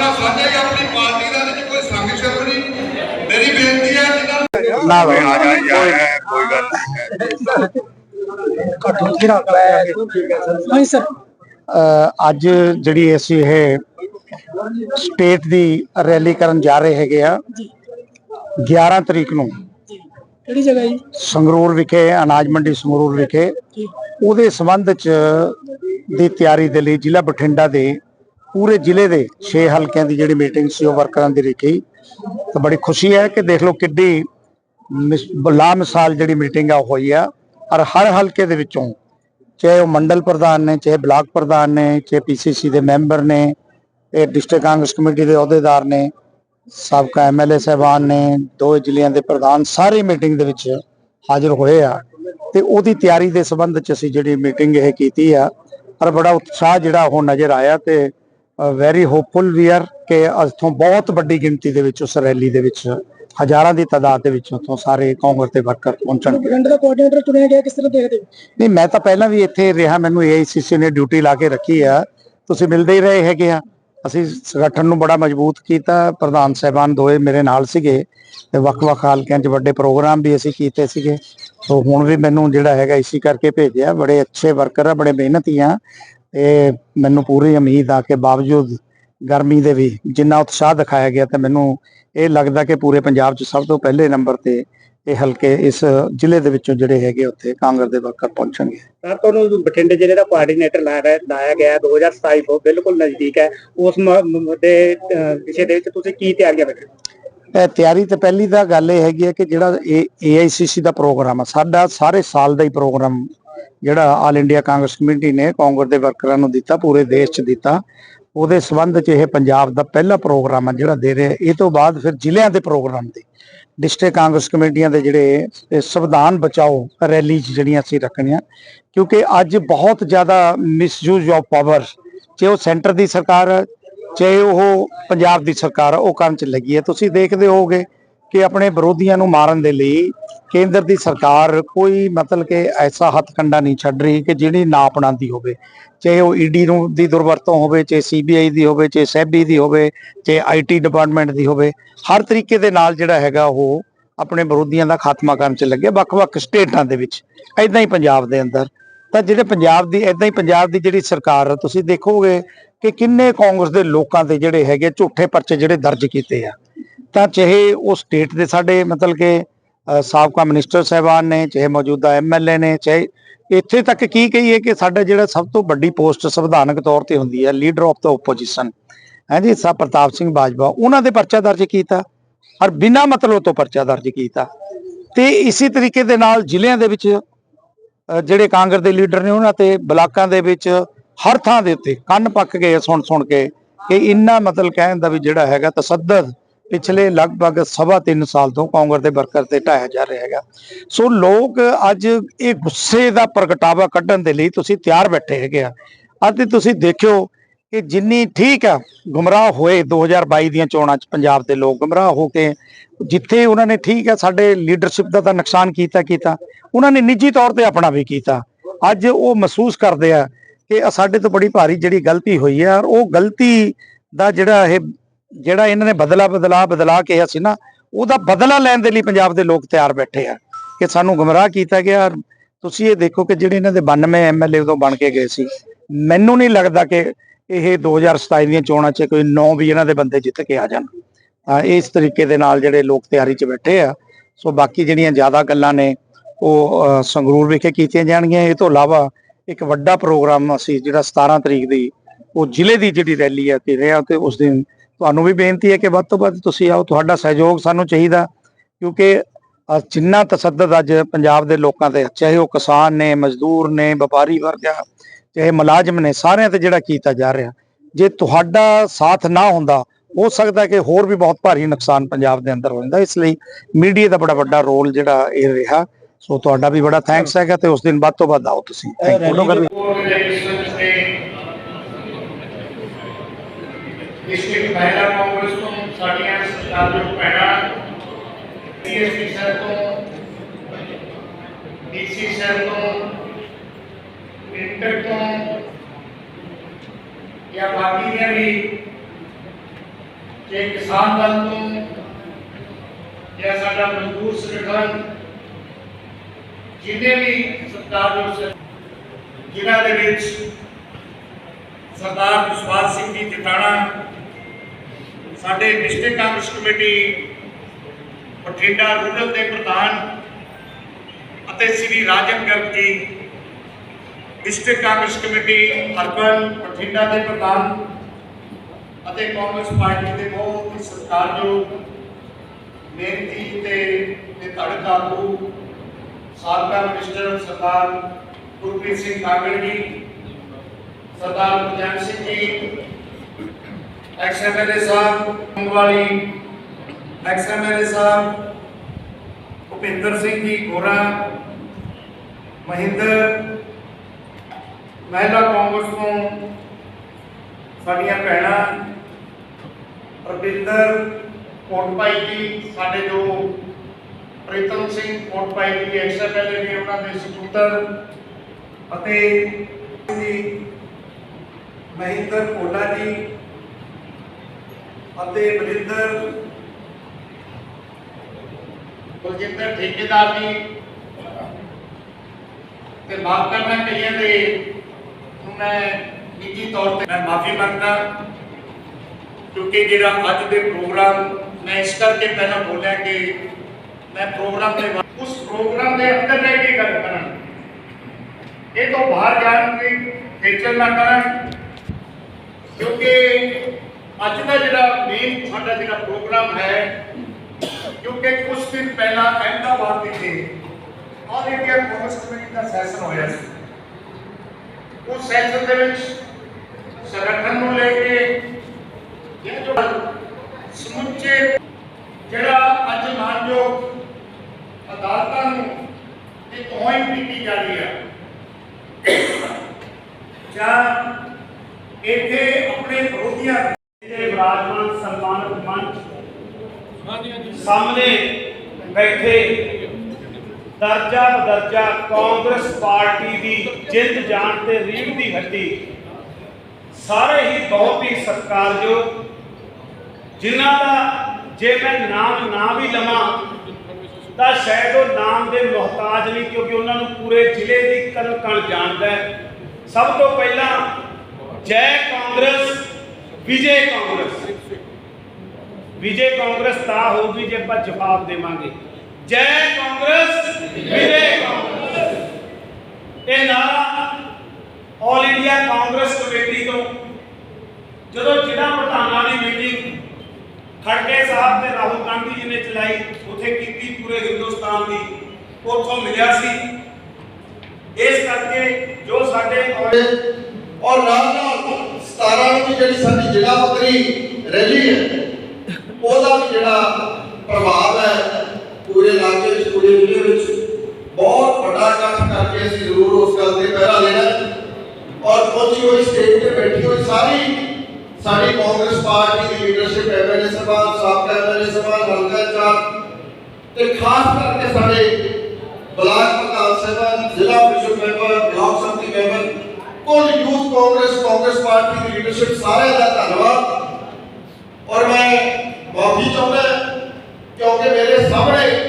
ਤੇ ਆਪਣਾ ਸਾਂਝਾ ਹੀ ਆਪਣੀ ਪਾਰਟੀ ਦਾ ਇਹਦੇ 'ਚ ਕੋਈ ਸੰਗ ਸ਼ਰਮ ਨਹੀਂ। ਮੇਰੀ ਬੇਨਤੀ ਹੈ ਜਿਨ੍ਹਾਂ ਨਾ ਆ ਜਾ ਯਾਰ ਕੋਈ ਗੱਲ ਨਹੀਂ ਨਹੀਂ। ਸਰ। ਅੱਜ ਜਿਹੜੀ ਅਸੀਂ ਇਹ ਸਟੇਟ ਦੀ ਰੈਲੀ ਕਰਨ ਜਾ ਰਹੇ ਹੈਗੇ ਆ 11 ਤਰੀਕ ਨੂੰ ਕਿਹੜੀ ਜਗ੍ਹਾ ਜੀ? ਸੰਗਰੂਰ ਵਿਖੇ ਅਨਾਜ ਮੰਡੀ ਸੰਗਰੂਰ ਵਿਖੇ। ਜੀ। ਉਹਦੇ ਸੰਬੰਧ ਚ ਦੀ ਤਿਆਰੀ ਦੇ ਲਈ ਜ਼ਿਲ੍ਹਾ ਬਠਿੰਡਾ ਦੇ ਪੂਰੇ ਜ਼ਿਲ੍ਹੇ ਦੇ 6 ਹਲਕਿਆਂ ਦੀ ਜਿਹੜੀ ਮੀਟਿੰਗ ਸੀ, ਉਹ ਵਰਕਰਾਂ ਦੀ ਰੱਖੀ ਤਾਂ ਬੜੀ ਖੁਸ਼ੀ ਹੈ ਕਿ ਦੇਖ ਲਓ ਕਿੱਡੀ ਮਿਸ- ਲਾਮਿਸਾਲ ਜਿਹੜੀ ਮੀਟਿੰਗ ਆ ਹੋਈ ਆ। ਔਰ ਹਰ ਹਲਕੇ ਦੇ ਵਿੱਚੋਂ ਚਾਹੇ ਉਹ ਮੰਡਲ ਪ੍ਰਧਾਨ ਨੇ, ਚਾਹੇ ਬਲਾਕ ਪ੍ਰਧਾਨ ਨੇ, ਚਾਹੇ ਪੀਸੀਸੀ ਦੇ ਮੈਂਬਰ ਨੇ, ਇਹ ਡਿਸਟ੍ਰਿਕਟ ਕਾਂਗਰਸ ਕਮੇਟੀ ਦੇ ਅਹੁਦੇਦਾਰ ਨੇ, ਸਾਬਕਾ ਐਮਐਲਏ ਸਹਿਬਾਨ ਨੇ, ਦੋ ਜ਼ਿਲ੍ਹਿਆਂ ਦੇ ਪ੍ਰਧਾਨ ਸਾਰੇ ਮੀਟਿੰਗ ਦੇ ਵਿੱਚ ਹਾਜ਼ਰ ਹੋਏ ਆ। ਤੇ ਉਹਦੀ ਤਿਆਰੀ ਦੇ ਸੰਬੰਧ ਚ ਅਸੀਂ ਜਿਹੜੀ ਮੀਟਿੰਗ ਇਹ ਕੀਤੀ ਆ, ਔਰ ਬੜਾ ਉਤਸ਼ਾਹ ਜਿਹੜਾ ਉਹ ਨਜ਼ਰ ਆਇਆ ਤੇ ਵੈਰੀ ਹੋਪਫੁਲ ਵੀ ਆਰ ਕਿ ਇੱਥੋਂ ਬਹੁਤ ਵੱਡੀ ਗਿਣਤੀ ਦੇ ਵਿੱਚ ਉਸ ਰੈਲੀ ਦੇ ਵਿੱਚ ਹਜ਼ਾਰਾਂ ਦੀ ਤਾਦਾਦ ਦੇ ਵਿੱਚ ਉੱਥੋਂ ਸਾਰੇ ਕਾਂਗਰਸ ਦੇ ਵਰਕਰ ਪਹੁੰਚਣਗੇ ਪਿੰਡ ਦਾ ਕੋਆਰਡੀਨੇਟਰ ਚੁਣਿਆ ਗਿਆ ਕਿਸ ਤਰ੍ਹਾਂ ਦੇਖਦੇ ਨਹੀਂ ਮੈਂ ਤਾਂ ਪਹਿਲਾਂ ਵੀ ਇੱਥੇ ਰਿਹਾ ਮੈਨੂੰ ਏਆਈਸੀਸੀ ਨੇ ਡਿਊਟੀ ਲਾ ਕੇ ਰੱਖੀ ਆ। ਤੁਸੀਂ ਮਿਲਦੇ ਹੀ ਰਹੇ ਹੈਗੇ ਆ। ਅਸੀਂ ਸੰਗਠਨ ਨੂੰ ਬੜਾ ਮਜ਼ਬੂਤ ਕੀਤਾ ਪ੍ਰਧਾਨ ਸਾਹਿਬਾਨ ਦੋਏ ਮੇਰੇ ਨਾਲ ਸੀਗੇ ਤੇ ਵੱਖ-ਵੱਖ ਹਲਕਿਆਂ 'ਚ ਵੱਡੇ ਪ੍ਰੋਗਰਾਮ ਵੀ ਅਸੀਂ ਕੀਤੇ ਸੀਗੇ। ਸੋ ਹੁਣ ਵੀ ਮੈਨੂੰ ਜਿਹੜਾ ਹੈਗਾ ਇਸੇ ਕਰਕੇ ਭੇਜਿਆ ਬੜੇ ਅੱਛੇ ਵਰਕਰ ਆ ਬੜੇ ਮਿਹਨਤੀ ਆ। ਤੇ ਮੈਨੂੰ ਪੂਰੀ ਉਮੀਦ ਆ ਕਿ ਬਾਵਜੂਦ ਗਰਮੀ ਦੇ ਵੀ ਜਿੰਨਾ ਉਤਸ਼ਾਹ ਦਿਖਾਇਆ ਗਿਆ ਤੇ ਮੈਨੂੰ ਇਹ ਲੱਗਦਾ ਕਿ ਪੂਰੇ ਪੰਜਾਬ 'ਚ ਸਭ ਤੋਂ ਪਹਿਲੇ ਨੰਬਰ ਤੇ ਇਹ ਹਲਕੇ ਇਸ ਜ਼ਿਲ੍ਹੇ ਦੇ ਵਿੱਚੋਂ ਜਿਹੜੇ ਹੈਗੇ ਉੱਥੇ ਕਾਂਗਰਸ ਦੇ ਵਰਕਰ ਪਹੁੰਚਣਗੇ। ਸਰ ਤੁਹਾਨੂੰ ਬਠਿੰਡੇ ਜ਼ਿਲ੍ਹੇ ਦਾ ਕੋਆਰਡੀਨੇਟਰ ਲਾਇਆ ਗਿਆ ਹੈ 2027 ਤੋਂ ਬਿਲਕੁਲ ਨਜ਼ਦੀਕ ਹੈ। ਉਸ ਦੇ ਵਿਸ਼ੇ ਦੇ ਵਿੱਚ ਤੁਸੀਂ ਕੀ ਤਿਆਰੀਆਂ ਕਰ ਰਹੇ ਹੋ? ਇਹ ਤਿਆਰੀ ਤੇ ਪਹਿਲੀ ਤਾਂ ਗੱਲ ਇਹ ਹੈਗੀ ਹੈ ਕਿ ਜਿਹੜਾ ਇਹ AICC ਦਾ ਪ੍ਰੋਗਰਾਮ ਆ ਸਾਡਾ ਸਾਰੇ ਸਾਲ ਦਾ ਹੀ ਪ੍ਰੋਗਰਾਮ ਜਿਹੜਾ ਆਲ ਇੰਡੀਆ ਕਾਂਗਰਸ ਕਮੇਟੀ ਨੇ ਕਾਂਗਰਸ ਦੇ ਵਰਕਰਾਂ ਨੂੰ ਦਿੱਤਾ ਪੂਰੇ ਦੇਸ਼ 'ਚ ਦਿੱਤਾ। ਉਹਦੇ ਸੰਬੰਧ 'ਚ ਇਹ ਪੰਜਾਬ ਦਾ ਪਹਿਲਾ ਪ੍ਰੋਗਰਾਮ ਆ ਜਿਹੜਾ ਦੇ ਰਿਹਾ। ਇਹ ਤੋਂ ਬਾਅਦ ਫਿਰ ਜ਼ਿਲ੍ਹਿਆਂ ਦੇ ਪ੍ਰੋਗਰਾਮ ਦੇ ਡਿਸਟ੍ਰਿਕਟ ਕਾਂਗਰਸ ਕਮੇਟੀਆਂ ਦੇ ਜਿਹੜੇ ਸੰਵਿਧਾਨ ਬਚਾਓ ਰੈਲੀ ਜਿਹੜੀਆਂ ਅਸੀਂ ਰੱਖਣੀਆਂ ਕਿਉਂਕਿ ਅੱਜ ਬਹੁਤ ਜ਼ਿਆਦਾ ਮਿਸਯੂਜ਼ ਆਫ ਪਾਵਰ ਜੇ ਉਹ ਸੈਂਟਰ ਦੀ ਸਰਕਾਰ ਆ, ਚਾਹੇ ਉਹ ਪੰਜਾਬ ਦੀ ਸਰਕਾਰ ਉਹ ਕਰਨ 'ਚ ਲੱਗੀ ਹੈ ਤੁਸੀਂ ਦੇਖਦੇ ਹੋਗੇ ਕਿ ਆਪਣੇ ਵਿਰੋਧੀਆਂ ਨੂੰ ਮਾਰਨ ਦੇ ਲਈ ਕੇਂਦਰ ਦੀ ਸਰਕਾਰ ਕੋਈ ਮਤਲਬ ਕਿ ਐਸਾ ਹੱਥਕੰਡਾ ਨਹੀਂ ਛੱਡ ਰਹੀ ਕਿ ਜਿਹੜੀ ਨਾ ਅਪਣਾਉਂਦੀ ਹੋਵੇ। ਚਾਹੇ ਉਹ ਈਡੀ ਨੂੰ ਦੀ ਦੁਰਵਰਤੋਂ ਹੋਵੇ, ਚਾਹੇ ਸੀਬੀਆਈ ਦੀ ਹੋਵੇ, ਚਾਹੇ ਸੈਬੀ ਦੀ ਹੋਵੇ, ਚਾਹੇ ਆਈਟੀ ਡਿਪਾਰਟਮੈਂਟ ਦੀ ਹੋਵੇ, ਹਰ ਤਰੀਕੇ ਦੇ ਨਾਲ ਜਿਹੜਾ ਹੈਗਾ ਉਹ ਆਪਣੇ ਵਿਰੋਧੀਆਂ ਦਾ ਖਾਤਮਾ ਕਰਨ 'ਚ ਲੱਗੇ ਵੱਖ-ਵੱਖ ਸਟੇਟਾਂ ਦੇ ਵਿੱਚ। ਐਦਾਂ ਹੀ ਪੰਜਾਬ ਦੇ ਅੰਦਰ। ਤਾਂ ਜਿਹੜੇ ਪੰਜਾਬ ਦੀ ਐਦਾਂ ਹੀ ਪੰਜਾਬ ਦੀ ਜਿਹੜੀ ਸਰਕਾਰ ਆ, ਤੁਸੀਂ ਦੇਖੋਗੇ ਕਿ ਕਿੰਨੇ ਕਾਂਗਰਸ ਦੇ ਲੋਕਾਂ ਤੇ ਜਿਹੜੇ ਹੈਗੇ ਝੂਠੇ ਪਰਚੇ ਜਿਹੜੇ ਦਰਜ ਕੀਤੇ ਆ। ਤਾਂ ਚਾਹੇ ਉਹ ਸਟੇਟ ਦੇ ਸਾਡੇ ਮਤਲਬ ਕਿ ਸਾਬਕਾ ਮਿਨਿਸਟਰ ਸਾਹਿਬਾਨ ਨੇ, ਚਾਹੇ ਮੌਜੂਦਾ ਐਮਐਲਏ ਨੇ, ਚਾਹੇ ਇੱਥੇ ਤੱਕ ਕੀ ਕਹੀਏ ਕਿ ਸਾਡਾ ਜਿਹੜਾ ਸਭ ਤੋਂ ਵੱਡੀ ਪੋਸਟ ਸੰਵਿਧਾਨਕ ਤੌਰ ਤੇ ਹੁੰਦੀ ਹੈ ਲੀਡਰ ਆਫ ਦਾ ਆਪੋਜੀਸ਼ਨ ਹਾਂਜੀ ਸਾ ਪ੍ਰਤਾਪ ਸਿੰਘ ਬਾਜਵਾ, ਉਹਨਾਂ ਦੇ ਪਰਚਾ ਦਰਜ ਕੀਤਾ ਔਰ ਬਿਨਾਂ ਮਤਲਬ ਤੋਂ ਪਰਚਾ ਦਰਜ ਕੀਤਾ। ਤੇ ਇਸੇ ਤਰੀਕੇ ਦੇ ਨਾਲ ਜ਼ਿਲ੍ਹਿਆਂ ਦੇ ਵਿੱਚ ਜਿਹੜੇ ਕਾਂਗਰਸ ਦੇ ਲੀਡਰ ਨੇ ਉਹਨਾਂ ਤੇ ਬਲਾਕਾਂ ਦੇ ਵਿੱਚ ਹਰ ਥਾਂ ਦੇ ਉੱਤੇ ਕੰਨ ਪੱਕ ਗਏ ਸੁਣ ਸੁਣ ਕੇ ਕਿ ਇੰਨਾ ਮਤਲਬ ਕਹਿਣ ਦਾ ਵੀ ਜਿਹੜਾ ਹੈਗਾ ਤਸੱਦਦ ਪਿਛਲੇ ਲਗਭਗ ਸਵਾ ਤਿੰਨ ਸਾਲ ਤੋਂ ਕਾਂਗਰਸ ਦੇ ਵਰਕਰ ਤੇ ਢਾਇਆ ਜਾ ਰਿਹਾ ਹੈਗਾ। ਸੋ ਲੋਕ ਅੱਜ ਇਹ ਗੁੱਸੇ ਦਾ ਪ੍ਰਗਟਾਵਾ ਕੱਢਣ ਦੇ ਲਈ ਤੁਸੀਂ ਤਿਆਰ ਬੈਠੇ ਹੈਗੇ ਆ। ਅਤੇ ਤੁਸੀਂ ਦੇਖਿਓ ਕਿ ਜਿੰਨੀ ਠੀਕ ਆ, ਗੁੰਮਰਾਹ ਹੋਏ 2022 ਦੀਆਂ ਚੋਣਾਂ 'ਚ ਪੰਜਾਬ ਦੇ ਲੋਕ ਗੁੰਮਰਾਹ ਹੋ ਕੇ ਜਿੱਥੇ ਉਹਨਾਂ ਨੇ ਠੀਕ ਆ, ਸਾਡੇ ਲੀਡਰਸ਼ਿਪ ਦਾ ਤਾਂ ਨੁਕਸਾਨ ਕੀਤਾ ਕੀਤਾ ਉਹਨਾਂ ਨੇ ਨਿੱਜੀ ਤੌਰ ਤੇ ਆਪਣਾ ਵੀ ਕੀਤਾ। ਅੱਜ ਉਹ ਮਹਿਸੂਸ ਕਰਦੇ ਆ ਕਿ ਸਾਡੇ ਤੋਂ ਬੜੀ ਭਾਰੀ ਜਿਹੜੀ ਗਲਤੀ ਹੋਈ ਹੈ ਔਰ ਉਹ ਗਲਤੀ ਦਾ ਜਿਹੜਾ ਇਹ ਜਿਹੜਾ ਇਹਨਾਂ ਨੇ ਬਦਲਾ ਬਦਲਾ ਬਦਲਾ ਕਿਹਾ ਸੀ ਨਾ, ਉਹਦਾ ਬਦਲਾ ਲੈਣ ਦੇ ਲਈ ਪੰਜਾਬ ਦੇ ਲੋਕ ਤਿਆਰ ਬੈਠੇ ਆ ਕਿ ਸਾਨੂੰ ਗੁੰਮਰਾਹ ਕੀਤਾ ਗਿਆ। ਤੁਸੀਂ ਇਹ ਦੇਖੋ ਕਿ ਜਿਹੜੇ ਇਹਨਾਂ ਦੇ 92 ਐਮਐਲਏ ਉਦੋਂ ਬਣ ਕੇ ਗਏ ਸੀ। ਮੈਨੂੰ ਨਹੀਂ ਲੱਗਦਾ ਕਿ ਇਹ 2027 ਦੀਆਂ ਚੋਣਾਂ 'ਚ ਕੋਈ 9 ਵੀ ਇਹਨਾਂ ਦੇ ਬੰਦੇ ਜਿੱਤ ਕੇ ਆ ਜਾਣ। ਇਸ ਤਰੀਕੇ ਦੇ ਨਾਲ ਜਿਹੜੇ ਲੋਕ ਤਿਆਰੀ 'ਚ ਬੈਠੇ ਆ, ਸੋ ਬਾਕੀ ਜਿਹੜੀਆਂ ਜ਼ਿਆਦਾ ਗੱਲਾਂ ਨੇ, ਉਹ ਸੰਗਰੂਰ ਵਿਖੇ ਕੀਤੀਆਂ ਜਾਣਗੀਆਂ। ਇਹ ਤੋਂ ਇਲਾਵਾ ਇੱਕ ਵੱਡਾ ਪ੍ਰੋਗਰਾਮ ਅਸੀਂ ਜਿਹੜਾ 17 ਤਰੀਕ ਦੀ ਉਹ ਜ਼ਿਲ੍ਹੇ ਦੀ ਜਿਹੜੀ ਰੈਲੀ ਹੈ ਤੇ ਰਿਹਾ ਤੇ ਉਸ ਦਿਨ ਤੁਹਾਨੂੰ ਵੀ ਬੇਨਤੀ ਹੈ ਕਿ ਵੱਧ ਤੋਂ ਵੱਧ ਤੁਸੀਂ ਆਓ ਤੁਹਾਡਾ ਸਹਿਯੋਗ ਸਾਨੂੰ ਚਾਹੀਦਾ ਕਿਉਂਕਿ ਜਿੰਨਾ ਤਸੱਦਦ ਅੱਜ ਪੰਜਾਬ ਦੇ ਲੋਕਾਂ ਤੇ ਚਾਹੇ ਉਹ ਕਿਸਾਨ ਨੇ ਮਜ਼ਦੂਰ ਨੇ ਵਪਾਰੀ ਵਰਗ ਆ ਚਾਹੇ ਮੁਲਾਜ਼ਮ ਨੇ ਸਾਰਿਆਂ ਤੇ ਜਿਹੜਾ ਕੀਤਾ ਜਾ ਰਿਹਾ ਜੇ ਤੁਹਾਡਾ ਸਾਥ ਨਾ ਹੁੰਦਾ ਹੋ ਸਕਦਾ ਕਿ ਹੋਰ ਵੀ ਬਹੁਤ ਭਾਰੀ ਨੁਕਸਾਨ ਪੰਜਾਬ ਦੇ ਅੰਦਰ ਹੋ ਜਾਂਦਾ ਇਸ ਲਈ ਮੀਡੀਆ ਦਾ ਬੜਾ ਵੱਡਾ ਰੋਲ ਜਿਹੜਾ ਇਹ ਰਿਹਾ ਸੋ ਤੁਹਾਡਾ ਵੀ ਬੜਾ ਥੈਂਕਸ ਹੈਗਾ ਤੇ ਉਸ ਦਿਨ ਵੱਧ ਤੋਂ ਵੱਧ ਆਓ ਤੁਸੀਂ। ਥੈਂਕ ਯੂ ਆਰਗੇਨਾਈਜੇਸ਼ਨ ਨੇ ਡਿਸਟ੍ਰਿਕਟ ਮਹਿਲਾ ਕਾਂਗਰਸ ਤੋਂ ਸਾਡੀਆਂ ਸਤਿਕਾਰਯੋਗ ਭੈਣਾਂ ਡੀਐਸਪੀ ਸਰ ਤੋਂ ਡੀਸੀ ਸਰ ਤੋਂ ਇੰਟਰ ਤੋਂ ਜਾਂ ਬਾਕੀ ਦੀਆਂ ਵੀ ਤੇ ਕਿਸਾਨ ਦਲ ਤੋਂ ਜਾਂ ਸਾਡਾ ਮਜ਼ਦੂਰ ਸੰਗਠਨ ਜਿੰਨੇ ਵੀ ਸਰਕਾਰ ਦੇ ਜਿਨ੍ਹਾਂ ਦੇ ਵਿੱਚ ਸਰਦਾਰ ਵਿਸ਼ਵਾਸ ਸਿੰਘ ਜੀ ਜਟਾਣਾ ਸਾਡੇ district Congress committee Bathinda rural ਦੇ ਪ੍ਰਧਾਨ ਅਤੇ Shri Rajan Garg ji district Congress committee urban Bathinda ਦੇ ਪ੍ਰਧਾਨ ਅਤੇ ਕਾਂਗਰਸ ਪਾਰਟੀ ਦੇ ਬਹੁਤ ਹੀ ਸਤਿਕਾਰਯੋਗ ਮਿਹਨਤੀ ਤੇ ਤੇ ਧੜਕ ਸਾਬਕਾ minister Sardar Gurpreet Singh Kangar ji, Sardar Gurjan Singh ji ex MLA Sahib Mangwali ex Sahib, Bhupinder Singh ji, Gora, Mahinder, ਮਹਿਲਾ ਕਾਂਗਰਸ ਤੋਂ ਸਾਡੀਆਂ ਭੈਣਾਂ, ਰਵਿੰਦਰ ਕੋਟਪਾਈ ਜੀ, ਸਾਡੇ ਜੋ ਪ੍ਰੀਤਮ ਸਿੰਘ ਕੋਟਪਾਈ ਜੀ ਐਕਸਐਮਐਲਏ ਨੇ ਉਹਨਾਂ ਦੇ ਸਪੁੱਤਰ ਅਤੇ ਜੀ ਮਹਿੰਦਰ ਕੋਲਾ ਜੀ ਅਤੇ ਬਲਿੰਦਰ ਬਲਜਿੰਦਰ ਠੇਕੇਦਾਰ ਜੀ ਤੇ ਮਾਫ ਕਰਨਾ ਕਈਆਂ ਦੇ ਮੈਂ ਨਿੱਜੀ ਤੌਰ ਤੇ ਮੈਂ ਮਾਫੀ ਮੰਗਦਾ ਕਿਉਂਕਿ ਜਿਹੜਾ ਅੱਜ ਦੇ ਪ੍ਰੋਗਰਾਮ ਮੈਂ ਇਸ ਕਰਕੇ ਪਹਿਲਾਂ ਬੋਲਿਆ ਕਿ ਮੈਂ ਪ੍ਰੋਗਰਾਮ ਦੇ ਉਸ ਪ੍ਰੋਗਰਾਮ ਦੇ ਅੰਦਰ ਰਹਿ ਕੇ ਗੱਲ ਕਰਾਂ। ਇਹ ਤੋਂ ਬਾਹਰ ਜਾਣ ਦੀ ਖੇਚਲ ਨਾ ਕਰਨ ਕਿਉਂਕਿ ਅੱਜ ਦਾ ਜਿਹੜਾ ਮੇਨ ਸਾਡਾ ਜਿਹੜਾ ਪ੍ਰੋਗਰਾਮ ਹੈ, ਕਿਉਂਕਿ ਕੁਝ ਦਿਨ ਪਹਿਲਾਂ ਅਹਿਮਦਾਬਾਦ ਵਿਖੇ ਆਲ ਇੰਡੀਆ ਕਾਂਗਰਸ ਕਮੇਟੀ ਦਾ ਸੈਸ਼ਨ ਹੋਇਆ ਸੀ। ਉਸ ਸੈਸ਼ਨ ਦੇ ਵਿੱਚ ਸੰਗਠਨ ਨੂੰ ਲੈ ਕੇ ਇਹ ਜੋ ਸਮੁੱਚੇ ਜਿਹੜਾ ਅੱਜ ਮਾਨਯੋਗ ਅਦਾਲਤਾਂ ਨੂੰ ਇਹ ਤੋਹਨ ਕੀਤੀ ਜਾ ਰਹੀ ਹੈ ਜਾਂ ਇੱਥੇ ਆਪਣੇ ਵਿਰੋਧੀਆਂ ਜਿਹੜੇ ਵਿਰਾਜਮਾਨ ਸਨਮਾਨਿਤ ਮੰਚ ਸਾਹਮਣੇ ਬੈਠੇ ਦਰਜਾ ਬਦਰਜਾ ਕਾਂਗਰਸ ਪਾਰਟੀ ਦੀ ਜਿੰਦ ਜਾਨ ਤੇ ਰੀੜ ਦੀ ਹੱਡੀ। ਸਾਰੇ ਹੀ ਬਹੁਤ ਹੀ ਸਤਿਕਾਰਯੋਗ ਜਿਨ੍ਹਾਂ ਦਾ ਜੇ ਮੈਂ ਨਾਮ ਨਾ ਵੀ ਲਵਾਂ ਤਾਂ ਸ਼ਾਇਦ ਉਹ ਨਾਮ ਦੇ ਮੁਹਤਾਜ ਨਹੀਂ ਕਿਉਂਕਿ ਉਹਨਾਂ ਨੂੰ ਪੂਰੇ ਜ਼ਿਲ੍ਹੇ ਦੀ ਕਣ ਕਣ ਜਾਣਦਾ ਹੈ। ਸਭ ਤੋਂ ਪਹਿਲਾਂ ਜੈ ਕਾਂਗਰਸ ਵਿਜੇ ਕਾਂਗਰਸ। ਵਿਜੇ ਕਾਂਗਰਸ ਤਾਂ ਹੋਊਗੀ ਜੇ ਆਪਾਂ ਜਵਾਬ ਦੇਵਾਂਗੇ। ਜੈ ਕਾਂਗਰਸ, ਵਿਜੇ ਕਾਂਗਰਸ। ਇਹ ਨਾਰਾ ਆਲ ਇੰਡੀਆ ਕਾਂਗਰਸ ਕਮੇਟੀ ਤੋਂ ਜਦੋਂ ਜ਼ਿਲ੍ਹਾ ਪ੍ਰਧਾਨਾਂ ਦੀ ਮੀਟਿੰਗ ਖੜਕੇ ਸਾਹਿਬ ਤੇ ਰਾਹੁਲ ਗਾਂਧੀ ਜੀ ਨੇ ਚਲਾਈ, ਉੱਥੇ ਕੀਤੀ ਪੂਰੇ ਹਿੰਦੁਸਤਾਨ ਦੀ, ਉਥੋਂ ਮਿਲਿਆ ਸੀ। ਇਸ ਕਰਕੇ ਜੋ ਸਾਡੇ ਔਰ ਨਾਲ ਨਾਲ 17 ਨੂੰ ਵੀ ਜਿਹੜੀ ਸਾਡੀ ਜ਼ਿਲ੍ਹਾ ਪੱਧਰੀ ਰੈਲੀ ਹੈ, ਉਹਦਾ ਵੀ ਜਿਹੜਾ ਪ੍ਰਭਾਵ ਹੈ, ਪੂਰੇ ਇਲਾਕੇ ਵਿੱਚ, ਪੂਰੇ ਜ਼ਿਲ੍ਹੇ ਵਿੱਚ ਬਹੁਤ ਵੱਡਾ ਇਕੱਠ ਕਰਕੇ ਅਸੀਂ ਜ਼ਰੂਰ ਉਸ ਗੱਲ ਤੇ ਪਹਿਰਾ ਲੈਣਾ ਹੈ। ਔਰ ਪਹੁੰਚੀ ਹੋਈ ਸਟੇਜ ਤੇ ਬੈਠੀ ਹੋਈ ਸਾਰੀ ਸਾਡੀ ਕਾਂਗਰਸ ਪਾਰਟੀ ਦੀ ਲੀਡਰਸ਼ਿਪ ਐਮਐਲਏ ਸਭਾ ਸਾਬਕਾ ਐਮਐਲਏ ਸਭਾ ਹਲਕਾ ਚਾਰ ਤੇ ਖਾਸ ਕਰਕੇ ਸਾਡੇ ਬਲਾਕ ਪ੍ਰਧਾਨ ਸਾਹਿਬਾਨ, ਜ਼ਿਲ੍ਹਾ ਪ੍ਰੀਸ਼ਦ ਮੈਂਬਰ, ਬਲਾਕ ਸੰਮਤੀ ਮੈਂਬਰ ਕੁੱਲ ਯੂਥ ਕਾਂਗਰਸ ਕਾਂਗਰਸ ਪਾਰਟੀ ਦੀ ਲੀਡਰਸ਼ਿਪ ਸਾਰਿਆਂ ਦਾ ਧੰਨਵਾਦ ਔਰ ਮੈਂ ਮਾਫੀ ਚਾਹੁੰਦਾ ਕਿਉਂਕਿ ਮੇਰੇ ਸਾਹਮਣੇ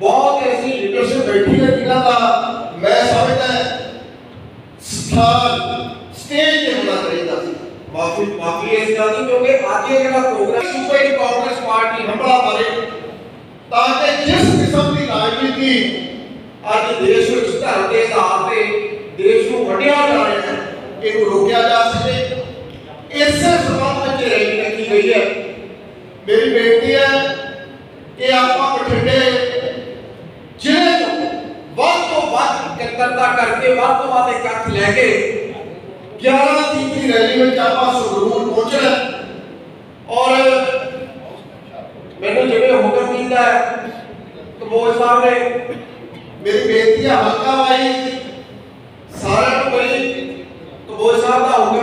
ਬਹੁਤ ਐਸੀ ਲੀਡਰਸ਼ਿਪ ਬੈਠੀ ਹੈ ਜਿਨ੍ਹਾਂ ਦਾ ਮੈਂ ਸਮਝਦਾ ਸਥਾਨ ਸਟੇਜ ਤੇ ਹੋਣਾ ਚਾਹੀਦਾ ਸੀ ਮਾਫੀ ਮਾਫੀ ਇਸ ਗੱਲ ਦੀ ਕਿਉਂਕਿ ਅੱਜ ਇਹ ਜਿਹੜਾ ਪ੍ਰੋਗਰਾਮ ਸੂਬੇ ਦੀ ਕਾਂਗਰਸ ਪਾਰਟੀ ਹੰਬਲਾ ਮਾਰੇ ਤਾਂ ਕਿ ਜਿਸ ਕਿਸਮ ਦੀ ਰਾਜਨੀਤੀ ਅੱਜ ਦੇਸ਼ ਵਿੱਚ ਧਰਮ ਦੇ ਆਧਾਰ ਤੇ ਦੇਸ਼ ਨੂੰ ਵੰਡਿਆ ਜਾ ਰਿਹਾ ਹੈ। ਇਹਨੂੰ ਰੋਕਿਆ ਜਾ ਸਕੇ। ਇਸੇ ਸਬੰਧ ਵਿੱਚ ਰੈਲੀ ਰੱਖੀ ਗਈ ਹੈ। ਮੇਰੀ ਬੇਨਤੀ ਹੈ ਕਿ ਆਪਾਂ ਬਠਿੰਡੇ ਜ਼ਿਲ੍ਹੇ ਤੋਂ ਵੱਧ ਤੋਂ ਵੱਧ ਇਕੱਤਰਤਾ ਕਰਕੇ ਵੱਧ ਤੋਂ ਵੱਧ ਇਕੱਠ ਲੈ ਕੇ 11 ਤਰੀਕ ਦੀ ਰੈਲੀ ਵਿੱਚ ਆਪਾਂ ਸੰਗਰੂਰ ਪਹੁੰਚਣਾ ਔਰ ਮੈਨੂੰ ਜਿਵੇਂ ਹੁਕਮ ਕੀਤਾ ਹੈ ਸਾਹਿਬ ਨੇ, ਮੇਰੀ ਬੇਨਤੀ ਹੈ ਹਲਕਾ ਵਾਈ ਸਾਰਿਆਂ ਨੂੰ ਬਈ ਕਬੋਜ ਸਾਹਿਬ ਦਾ ਹੁਕਮ